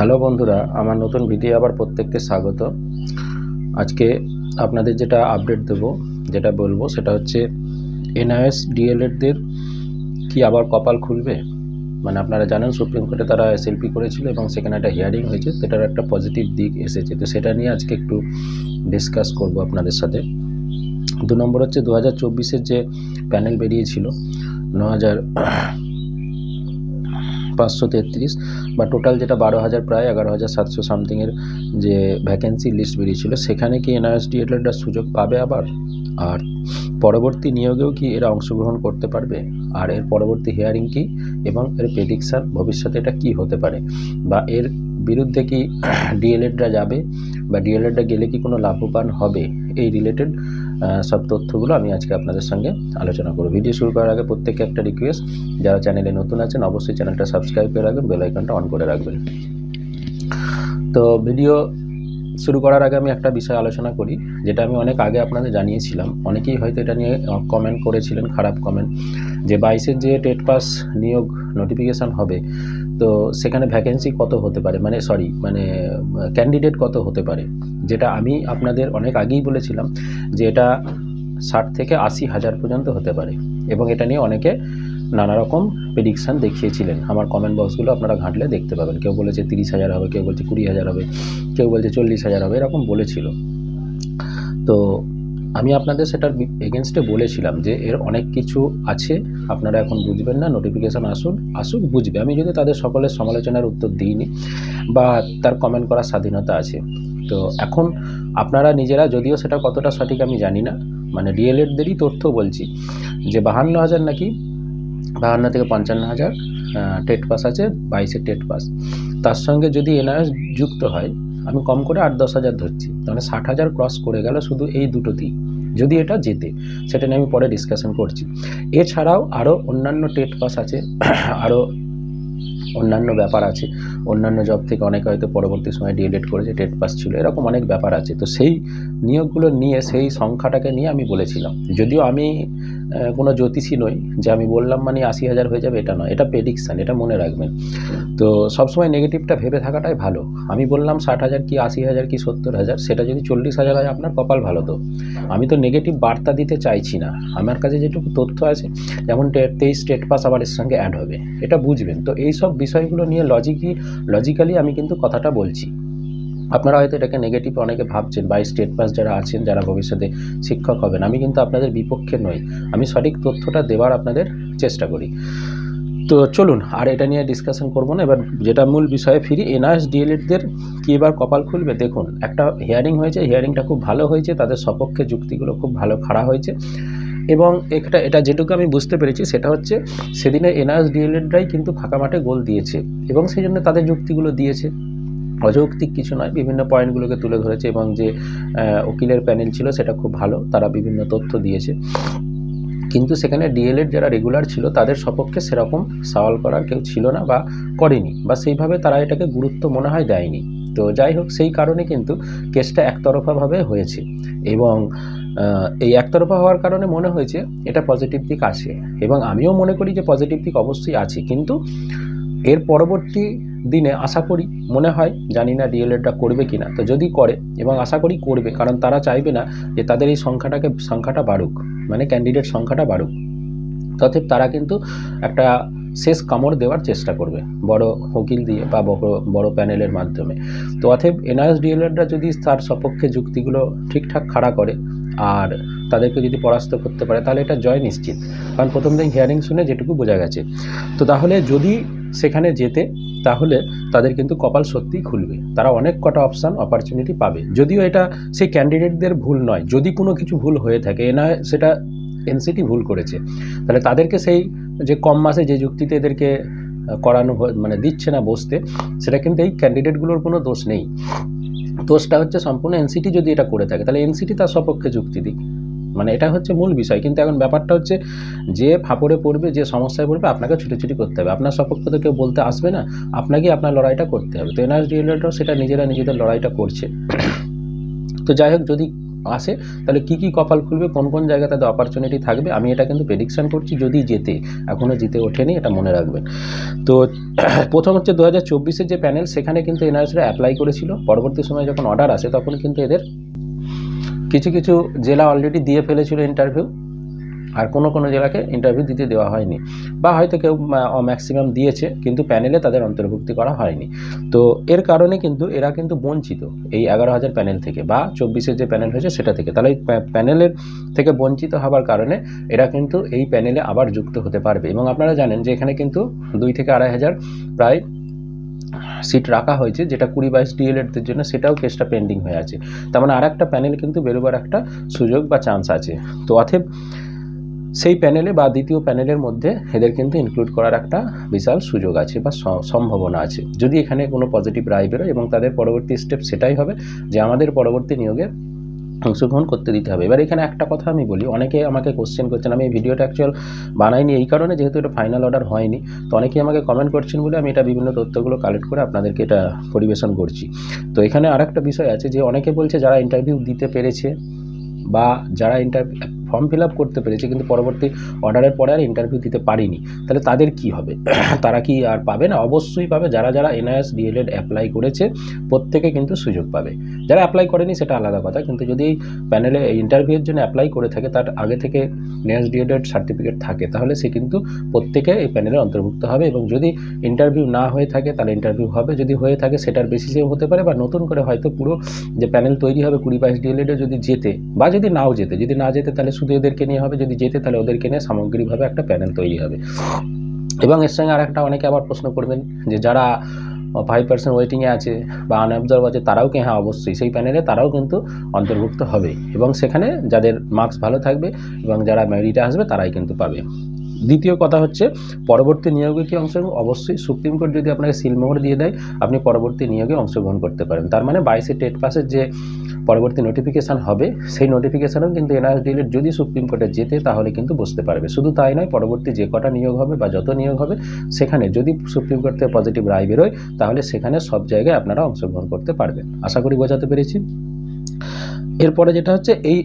Hello বন্ধুরা, আমার নতুন ভিডিও আবার প্রত্যেককে স্বাগত। আজকে আপনাদের যেটা আপডেট দেব, যেটা বলব, সেটা হচ্ছে এনআইএস ডিএলএডদের কি আবার কপাল খুলবে? মানে আপনারা জানেন সুপ্রিম কোর্টে তারা এসএলপি করেছিল এবং সেখানে একটা হিয়ারিং হয়েছে, সেটার একটা পজিটিভ দিক এসেছে। তো সেটা নিয়ে আজকে একটু ডিসকাস করব আপনাদের সাথে। দু নম্বর হচ্ছে দু হাজার যে প্যানেল বেরিয়েছিল ন হাজার পাঁচশো তেত্রিশ বা টোটাল যেটা বারো হাজার প্রায় এগারো হাজার সাতশো সামথিংয়ের যে ভ্যাকেন্সি লিস্ট বেরিয়েছিল, সেখানে কি এনআরএসডি এটা সুযোগ পাবে আবার? আর পরবর্তী নিয়োগেও কি এরা অংশগ্রহণ করতে পারবে? আর এর পরবর্তী হিয়ারিং কি? এবং এর প্রেডিকশান ভবিষ্যতে এটা কি হতে পারে? বা এর বিরুদ্ধে কি ডিএলএডরা যাবে বা ডিএলএডরা গেলে কি কোনো লাভবান হবে? এই রিলেটেড সব তথ্যগুলো আমি আজকে আপনাদের সঙ্গে আলোচনা করব। ভিডিও শুরু করার আগে প্রত্যেকে একটা রিকোয়েস্ট যারা চ্যানেলে নতুন আছেন, অবশ্যই চ্যানেলটা সাবস্ক্রাইব করে রাখবেন বেল আইকনটা অন করে রাখবেন। তো ভিডিও শুরু করার আগে আমি একটা বিষয় আলোচনা করি, যেটা আমি অনেক আগে আপনাদের জানিয়েছিলাম। অনেকেই হয়তো এটা নিয়ে কমেন্ট করেছিলেন, খারাপ কমেন্ট যে বাইশের যে টেট পাস নিয়োগ নোটিফিকেশান হবে তো সেখানে ভ্যাকেন্সি কত হতে পারে? মানে সরি মানে ক্যান্ডিডেট কত হতে পারে? যেটা আমি আপনাদের অনেক আগেই বলেছিলাম যে এটা ষাট থেকে আশি হাজার পর্যন্ত হতে পারে এবং এটা নিয়ে অনেকে নানা রকম প্রেডিকশান দেখিয়েছিলেন। আমার কমেন্ট বক্সগুলো আপনারা ঘাঁটলে দেখতে পাবেন। কেউ বলেছে তিরিশ হাজার হবে, কেউ বলছে কুড়ি হাজার হবে, কেউ বলছে চল্লিশ হাজার হবে, এরকম বলেছিল। তো আমি আপনাদের সেটার এগেনস্টে বলেছিলাম যে এর অনেক কিছু আছে, আপনারা এখন বুঝবেন না নোটিফিকেশান আসুন, আসুক, বুঝবে। আমি যদি তাদের সকলের সমালোচনার উত্তর দিইনি বা তার কমেন্ট করার স্বাধীনতা আছে। তো এখন আপনারা নিজেরা, যদিও সেটা কতটা সঠিক আমি জানি না মানে ডিএলএডদেরই তথ্য বলছি যে বাহান্ন হাজার নাকি বাহান্ন থেকে পঞ্চান্ন হাজার টেট পাস আছে, বাইশে টেট পাস। তার সঙ্গে যদি এনআরএস যুক্ত হয় আমি কম করে আট দশ হাজার ধরছি। তাহলে ষাট হাজার ক্রস করে গেল শুধু এই দুটোতেই। যদি এটা জেতে সেটা নিয়ে আমি পরে ডিসকাশন করছি। এছাড়াও আরও অন্যান্য টেট পাস আছে আরও অন্যান্য ব্যাপার আছে। অন্যান্য জব থেকে অনেকে হয়তো পরবর্তী সময় ডিএলএড করেছে টেট পাস ছিল, এরকম অনেক ব্যাপার আছে। তো সেই নিয়োগগুলো নিয়ে, সেই সংখ্যাটাকে নিয়ে আমি বলেছিলাম। যদিও আমি কোনো জ্যোতিষী নই, যে আমি বললাম মানে আশি হাজার হয়ে যাবে, এটা নয়। এটা প্রেডিকশান এটা মনে রাখবেন। তো সবসময় নেগেটিভটা ভেবে থাকাটাই ভালো। আমি বললাম ষাট হাজার কি আশি হাজার কি সত্তর হাজার, সেটা যদি চল্লিশ হাজার হয়, আপনার কপাল ভালো তো। আমি তো নেগেটিভ বার্তা দিতে চাইছি না। আমার কাছে যেটুকু তথ্য আছে, যেমন তেইশ স্টেট পাস আবার এর সঙ্গে অ্যাড হবে। এটা বুঝবেন। তো এই সব বিষয়গুলো নিয়ে লজিকই লজিক্যালি আমি কিন্তু কথাটা বলছি। আপনারা হয়তো এটাকে নেগেটিভ অনেকে ভাবছেন বা স্টেট পাস যারা আছেন, যারা ভবিষ্যতে শিক্ষক হবেন, আমি কিন্তু আপনাদের বিপক্ষে নই। আমি সঠিক তথ্যটা দেওয়ার আপনাদের চেষ্টা করি। তো চলুন, আর এটা নিয়ে ডিসকাশন করব না। এবার যেটা মূল বিষয়ে ফিরি, এনআরএস ডিএলএডদের কি এবার কপাল খুলবে? দেখুন, একটা হিয়ারিং হয়েছে হিয়ারিংটা খুব ভালো হয়েছে, তাদের সপক্ষে যুক্তিগুলো খুব ভালো, খাড়া হয়েছে। এবং এটা এটা যেটুকু আমি বুঝতে পেরেছি সেটা হচ্ছে সেদিনে এনআরএস ডিএলএডরাই কিন্তু ফাঁকা মাঠে গোল দিয়েছে এবং সেই জন্য তাদের যুক্তিগুলো দিয়েছে। অযৌক্তিক কিছু নয়, বিভিন্ন পয়েন্টগুলোকে তুলে ধরেছে এবং যে উকিলের প্যানেল ছিল সেটা খুব ভালো, তারা বিভিন্ন তথ্য দিয়েছে। কিন্তু সেখানে ডিএলএড যারা রেগুলার ছিল তাদের সপক্ষে সেরকম সওয়াল করার কেউ ছিল না বা করেনি বা সেইভাবে তারা এটাকে গুরুত্ব মনে হয় দেয়নি। তো যাই হোক, সেই কারণে কিন্তু কেসটা একতরফাভাবে হয়েছে। এবং এই একতরফা হওয়ার কারণে মনে হয়েছে এটা পজিটিভ দিক আছে। এবং আমিও মনে করি যে পজিটিভ দিক অবশ্যই আছে। কিন্তু এর পরবর্তী দিনে আশা করি, মনে হয়, জানি না ডিএলএডটা করবে কি না তো যদি করে, এবং আশা করি করবে, কারণ তারা চাইবে না যে তাদের এই সংখ্যাটাকে, সংখ্যাটা বাড়ুক। মানে ক্যান্ডিডেট সংখ্যাটা বাড়ুক। তথে তারা কিন্তু একটা শেষ কামড় দেওয়ার চেষ্টা করবে, বড় উকিল দিয়ে বা বড় প্যানেলের মাধ্যমে। তো অথব এনআরএস ডিএলএডরা যদি তার সপক্ষে যুক্তিগুলো ঠিকঠাক খাড়া করে আর তাদেরকে যদি পরাস্ত করতে পারে, তাহলে এটা জয় নিশ্চিত। কারণ প্রথম দিন হিয়ারিং শুনে যেটুকু বোঝা গেছে। তো তাহলে যদি সেখানে যেতে, তাহলে তাদের কিন্তু কপাল সত্যিই খুলবে। তারা অনেক কটা অপশান অপরচুনিটি পাবে। যদিও এটা সেই ক্যান্ডিডেটদের ভুল নয়। যদি কোনো কিছু ভুল হয়ে থাকে এ নয় সেটা এনসিটি ভুল করেছে। তাহলে তাদেরকে সেই যে কম মাসে যে যুক্তিতে এদেরকে করানো মানে দিচ্ছে না বসতে, সেটা কিন্তু এই ক্যান্ডিডেটগুলোর কোনো দোষ নেই। দোষটা হচ্ছে সম্পূর্ণ এনসিটি যদি এটা করে থাকে, তাহলে এনসিটি তার সপক্ষে যুক্তি দিক। মানে এটা হচ্ছে মূল বিষয়। কিন্তু এখন ব্যাপারটা হচ্ছে, যে ফাপড়ে পড়বে, যে সমস্যায় পড়বে, আপনাকে ছুটোছুটি করতে হবে। আপনার সপক্ষে তো কেউ বলতে আসবে না আপনাকে আপনার লড়াইটা করতে হবে। তো এনআরএস ডিএলএডরাও সেটা নিজেরা নিজেদের লড়াইটা করছে। তো যাই হোক, যদি আসে, তাহলে কি কি কপাল খুলবে, কোন কোন জায়গায় তাদের অপরচুনিটি থাকবে, আমি এটা কিন্তু প্রেডিকশন করছি, যদি জেতে এখনও জিতে ওঠেনি, এটা মনে রাখবেন। তো প্রথম হচ্ছে দু হাজার যে প্যানেল সেখানে কিন্তু এনআরএসরা অ্যাপ্লাই করেছিল। পরবর্তী সময় যখন অর্ডার আসে, তখন কিন্তু এদের কিছু কিছু জেলা অলরেডি দিয়ে ফেলেছিল ইন্টারভিউ আর কোনো কোনো জেলাকে ইন্টারভিউ দিতে দেওয়া হয়নি। বা হয়তো কেউ ম্যাক্সিমাম দিয়েছে, কিন্তু প্যানেলে তাদের অন্তর্ভুক্তি করা হয়নি। তো এর কারণে কিন্তু এরা কিন্তু বঞ্চিত এই এগারো হাজার প্যানেল থেকে বা চব্বিশের যে প্যানেল হয়েছে সেটা থেকে। তাহলে প্যানেলের থেকে বঞ্চিত হওয়ার কারণে এরা কিন্তু এই প্যানেলে আবার যুক্ত হতে পারবে। এবং আপনারা জানেন যে এখানে কিন্তু দুই থেকে আড়াই হাজার প্রায় সিট রাখা হয়েছে, যেটা কুড়ি বাইশ ডিএলএডদের জন্য সেটাও কেসটা পেন্ডিং হয়ে আছে। তার মানে আর একটা প্যানেল কিন্তু বেরোবার একটা সুযোগ বা চান্স আছে। তো অথব সেই প্যানেলে বা দ্বিতীয় প্যানেলের মধ্যে এদের কিন্তু ইনক্লুড করার একটা বিশাল সুযোগ আছে বা সম্ভাবনা আছে। যদি এখানে কোনো পজিটিভ রায় বেরোয় এবং তাদের পরবর্তী স্টেপ সেটাই হবে যে আমাদের পরবর্তী নিয়োগে অংশগ্রহণ করতে দিতে হবে। এবার এখানে একটা কথা আমি বলি, অনেকে আমাকে কোশ্চেন করছেন, আমি এই ভিডিওটা অ্যাকচুয়াল বানাইনি। এই কারণে যেহেতু এটা ফাইনাল অর্ডার হয়নি, তো অনেকেই আমাকে কমেন্ট করছেন বলে আমি এটা বিভিন্ন তথ্যগুলো কালেক্ট করে আপনাদেরকে এটা পরিবেশন করছি। তো এখানে আর একটা বিষয় আছে যে অনেকে বলছে, যারা ইন্টারভিউ দিতে পেরেছে বা যারা ইন্টারভিউ ফর্ম ফিল আপ করতে পেরেছে, কিন্তু পরবর্তী অর্ডারের পরে আর ইন্টারভিউ দিতে পারিনি। তাহলে তাদের কি হবে? তারা কি আর পাবে? না, অবশ্যই পাবে। যারা যারা এনআইএস ডিএলএড অ্যাপ্লাই করেছে, প্রত্যেকে কিন্তু সুযোগ পাবে। যারা অ্যাপ্লাই করেনি, সেটা আলাদা কথা। কিন্তু যদি প্যানেলে ইন্টারভিউয়ের জন্য অ্যাপ্লাই করে থাকে, তার আগে থেকে এনআইএস ডিএলএড সার্টিফিকেট থাকে, তাহলে সে কিন্তু প্রত্যেকে এই প্যানেলে অন্তর্ভুক্ত হবে। এবং যদি ইন্টারভিউ না হয়ে থাকে, তাহলে ইন্টারভিউ হবে। যদি হয়ে থাকে, সেটার বেসিসেও হতে পারে। বা নতুন করে হয়তো পুরো যে প্যানেল তৈরি হবে, কুড়ি বাইশ ডিএলএডে যদি যেতে, বা যদি নাও যেতে, যদি না যেতে, তাহলে শুধু এদেরকে নিয়ে হবে, যদি যেতে তাহলে ওদেরকে নিয়ে সামগ্রিকভাবে একটা প্যানেল তৈরি হবে। এবং এর সঙ্গে আর একটা অনেকে আবার প্রশ্ন করবেন যে যারা ফাইভ পার্সেন্ট ওয়েটিংয়ে আছে বা আনঅবজার্ভ আছে, তারাও কি হ্যাঁ অবশ্যই সেই প্যানেলে তারাও কিন্তু অন্তর্ভুক্ত হবে। এবং সেখানে যাদের মার্কস ভালো থাকবে এবং যারা মেরিটে আসবে, তারাই কিন্তু পাবে। দ্বিতীয় কথা হচ্ছে পরবর্তী নিয়োগে কি অংশগ্রহণ? অবশ্যই সুপ্রিম কোর্ট যদি আপনাকে সিলমোহর দিয়ে দেয়, আপনি পরবর্তী নিয়োগে অংশগ্রহণ করতে পারেন। তার মানে বাইশে টেট পাসের যে পরবর্তী নোটিফিকেশান হবে, সেই নোটিফিকেশানেও কিন্তু এনআরএস ডিলেট যদি সুপ্রিম কোর্টে যেতে, তাহলে কিন্তু বসতে পারবে। শুধু তাই নয়, পরবর্তী যে কটা নিয়োগ হবে বা যত নিয়োগ হবে, সেখানে যদি সুপ্রিম কোর্ট থেকে পজিটিভ রায় বেরোয়, তাহলে সেখানে সব জায়গায় আপনারা অংশগ্রহণ করতে পারবেন। আশা করি বোঝাতে পেরেছি। এরপরে যেটা হচ্ছে এই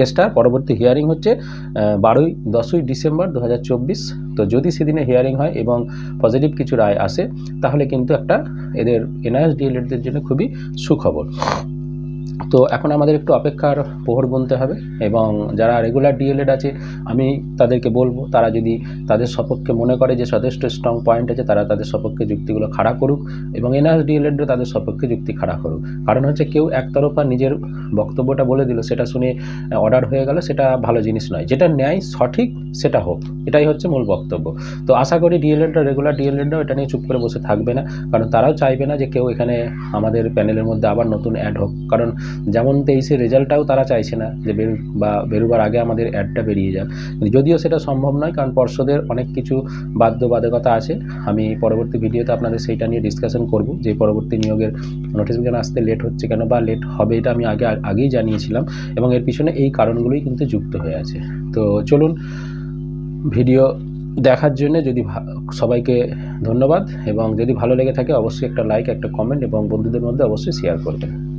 কেসটা পরবর্তী হিয়ারিং হচ্ছে বারোই, দশই ডিসেম্বর দু হাজার চব্বিশ। তো যদি সেদিনে হিয়ারিং হয় এবং পজিটিভ কিছু রায় আসে, তাহলে কিন্তু একটা এদের এনআইএস ডিএলএডদের জন্য খুবই সুখবর। তো এখন আমাদের একটু অপেক্ষার প্রহর গুনতে হবে এবং যারা রেগুলার ডিএলএড আছে, আমি তাদেরকে বলব, তারা যদি তাদের সপক্ষে মনে করে যে যথেষ্ট স্ট্রং পয়েন্ট আছে, তারা তাদের সপক্ষে যুক্তিগুলো খাড়া করুক এবং এনআরএস ডিএলএডও তাদের সপক্ষে যুক্তি খাড়া করুক। কারণ হচ্ছে কেউ একতরফা নিজের বক্তব্যটা বলে দিল, সেটা শুনে অর্ডার হয়ে গেল, সেটা ভালো জিনিস নয়। যেটা ন্যায়, সঠিক, সেটা হোক, এটাই হচ্ছে মূল বক্তব্য। তো আশা করি ডিএলএডরা রেগুলার ডিএলএডরাও এটা নিয়ে চুপ করে বসে থাকবে না, কারণ তারাও চাইবে না যে কেউ এখানে আমাদের প্যানেলের মধ্যে আবার নতুন অ্যাড হোক। কারণ যেমন তেইশে রেজাল্টটাও তারা চাইছে না যে বেরু বা বেরোবার আগে আমাদের অ্যাডটা বেরিয়ে যাক। যদিও সেটা সম্ভব নয়, কারণ পর্ষদের অনেক কিছু বাধ্যবাধকতা আছে। আমি পরবর্তী ভিডিওতে আপনাদের সেইটা নিয়ে ডিসকাশন করব যে পরবর্তী নিয়োগের নোটিফিকেশন আসতে লেট হচ্ছে কেন বা লেট হবে এটা আমি আগে আগেই জানিয়েছিলাম এবং এর পিছনে এই কারণগুলোই কিন্তু যুক্ত হয়ে আছে। তো চলুন ভিডিও দেখার জন্য যদি সবাইকে ধন্যবাদ এবং যদি ভালো লেগে থাকে অবশ্যই একটা লাইক একটা কমেন্ট এবং বন্ধুদের মধ্যে অবশ্যই শেয়ার করবেন।